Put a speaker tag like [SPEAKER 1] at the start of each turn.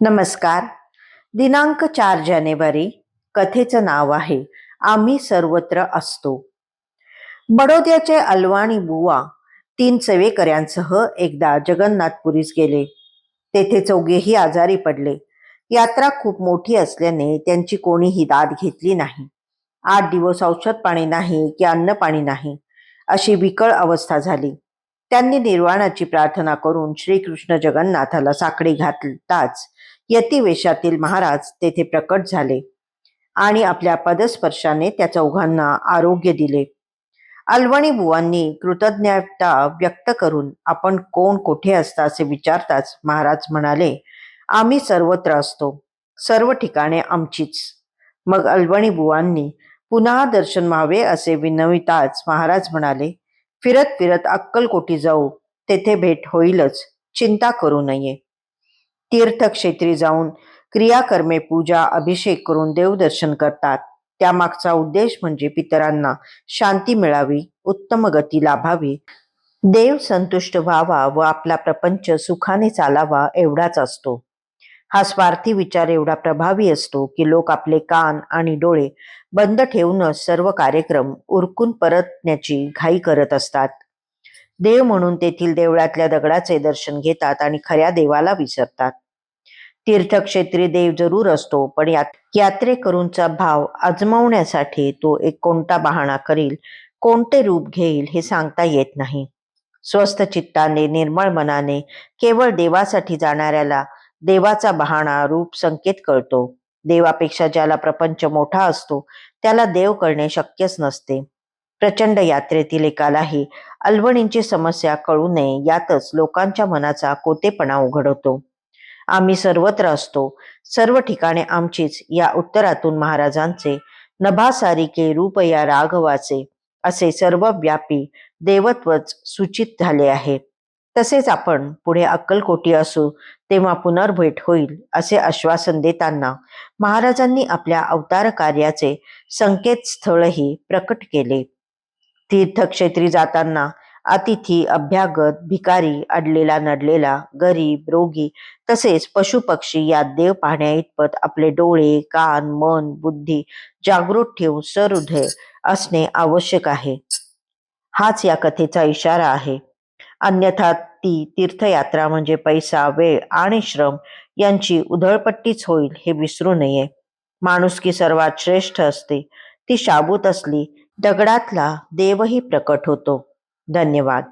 [SPEAKER 1] नमस्कार. दिनांक चार जानेवारी कथेचं नाव आहे आम्ही सर्वत्र असतो. बडोद्याचे अलवाणी बुवा तीन चवेकऱ्यांसह एकदा जगन्नाथपुरीस गेले. तेथे चौघेही आजारी पडले. यात्रा खूप मोठी असल्याने त्यांची कोणीही दाद घेतली नाही. आठ दिवस औषध पाणी नाही की अन्न पाणी नाही अशी विकळ अवस्था झाली. त्यांनी निर्वाणाची प्रार्थना करून श्रीकृष्ण जगन्नाथाला साखळी घालताच यतिवेशातील महाराज तेथे प्रकट झाले आणि आपल्या पदस्पर्शाने त्या चौघांना आरोग्य दिले. अलवणी बुवांनी कृतज्ञता व्यक्त करून आपण कोण कोठे असता असे विचारताच महाराज म्हणाले आम्ही सर्वत्र असतो सर्व ठिकाणे आमचीच. मग अलवणी बुवांनी पुन्हा दर्शन व्हावे असे विनविताच महाराज म्हणाले फिरत फिरत अक्कलकोटी जाऊ तेथे भेट होईलच चिंता करू नये. तीर्थक्षेत्री जाऊन क्रियाकर्मे पूजा अभिषेक करून देवदर्शन करतात. त्यामागचा उद्देश म्हणजे पितरांना शांती मिळावी उत्तम गती लाभावी. देव संतुष्ट व्हावा व आपला प्रपंच सुखाने चालावा एवढाच असतो. हा स्वार्थी विचार एवढा प्रभावी असतो की लोक आपले कान आणि डोळे बंद ठेवूनच सर्व कार्यक्रम उरकून परतण्याची घाई करत असतात. देव म्हणून तेथील देवळातल्या दगडाचे दर्शन घेतात आणि खऱ्या देवाला विसरतात. तीर्थक्षेत्री देव जरूर असतो पण यात यात्रेकरूंचा भाव आजमावण्यासाठी तो एक कोणता बहाणा करील कोणते रूप घेईल हे सांगता येत नाही. स्वस्थ चित्ताने निर्मळ मनाने केवळ देवासाठी जाणाऱ्याला देवाचा बहाणा रूप संकेत कळतो देवापेक्षा ज्याला प्रपंच मोठा असतो त्याला देव करणे शक्यच नसते. प्रचंड यात्रेतील एकालाही अल्वणींची समस्या कळू नये यातच लोकांच्या मनाचा कोतेपणा उघडतो. आम्ही सर्वत्र असतो. सर्व ठिकाणे आमचीच या उत्तरातून महाराजांचे नभासारिके रूप या राघवाचे असे सर्वव्यापी देवत्वच सूचित झाले आहे. तसेच आपण पुढे अक्कलकोटी असू तेव्हा पुनर्भेट होईल असे आश्वासन देताना महाराजांनी आपल्या अवतार कार्याचे संकेतस्थळही प्रकट केले. तीर्थक्षेत्री जाताना अतिथी अभ्यागत भिकारी अडलेला नडलेला गरीब रोगी तसेच पशुपक्षी या देव पाहण्याइतपत आपले डोळे कान मन बुद्धी जागृत ठेवून सहृदय असणे आवश्यक आहे. हाच या कथेचा इशारा आहे. अन्यथा ती तीर्थयात्रा म्हणजे पैसा वेळ आणि श्रम यांची उधळपट्टीच होईल हे विसरू नये. माणुसकी सर्वात श्रेष्ठ असते ती शाबूत असली दगडातला देवही प्रकट होतो. धन्यवाद.